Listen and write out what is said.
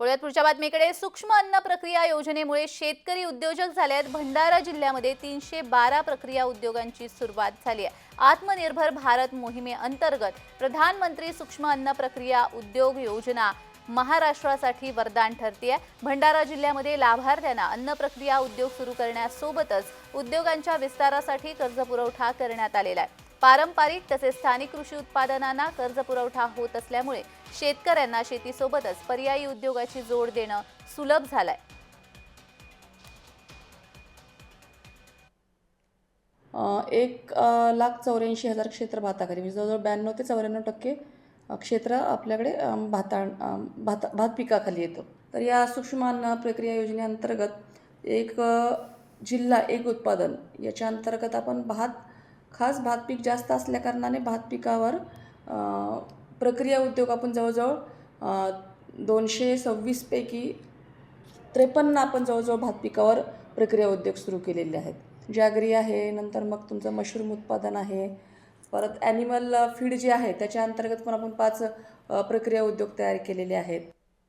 वळूयात पुढच्या बातमीकडे सूक्ष्म अन्न प्रक्रिया योजनेमुळे शेतकरी उद्योजक झाले आहेत. भंडारा जिल्ह्यामध्ये तीनशे बारा प्रक्रिया उद्योगांची सुरुवात झाली आहे. आत्मनिर्भर भारत मोहिमेअंतर्गत प्रधानमंत्री सूक्ष्म अन्न प्रक्रिया उद्योग योजना महाराष्ट्रासाठी वरदान ठरते भंडारा जिल्ह्यामध्ये लाभार्थ्यांना अन्न प्रक्रिया उद्योग सुरू करण्यासोबतच उद्योगांच्या विस्तारासाठी कर्ज पुरवठा करण्यात आलेला आहे. पारंपरिक तसेच स्थानिक कृषी उत्पादनांना कर्ज पुरवठा होत असल्यामुळे शेतकऱ्यांना शेतीसोबतच पर्यायी उद्योगाची जोड देणं सुलभ झालंय. एक लाख चौऱ्याऐंशी हजार क्षेत्र भाताखाली म्हणजे जवळजवळ ब्याण्णव ते चौऱ्याण्णव टक्के क्षेत्र आपल्याकडे भाता भात भात पिकाखाली येतं. तर या सूक्ष्म अन्न प्रक्रिया योजनेअंतर्गत एक जिल्हा एक उत्पादन याच्या अंतर्गत आपण भात खास भात पीक जास्त असल्याकारणाने भात पिकावर प्रक्रिया उद्योग आपण जवळजवळ दोनशे सव्वीसपैकी त्रेपन्न आपण जवळजवळ भात पिकावर प्रक्रिया उद्योग सुरू केलेले आहेत. जॅगरी आहे नंतर मग तुमचं मशरूम उत्पादन आहे परत ॲनिमल फीड जे आहे त्याच्या अंतर्गत पण आपण पाच प्रक्रिया उद्योग तयार केलेले आहेत.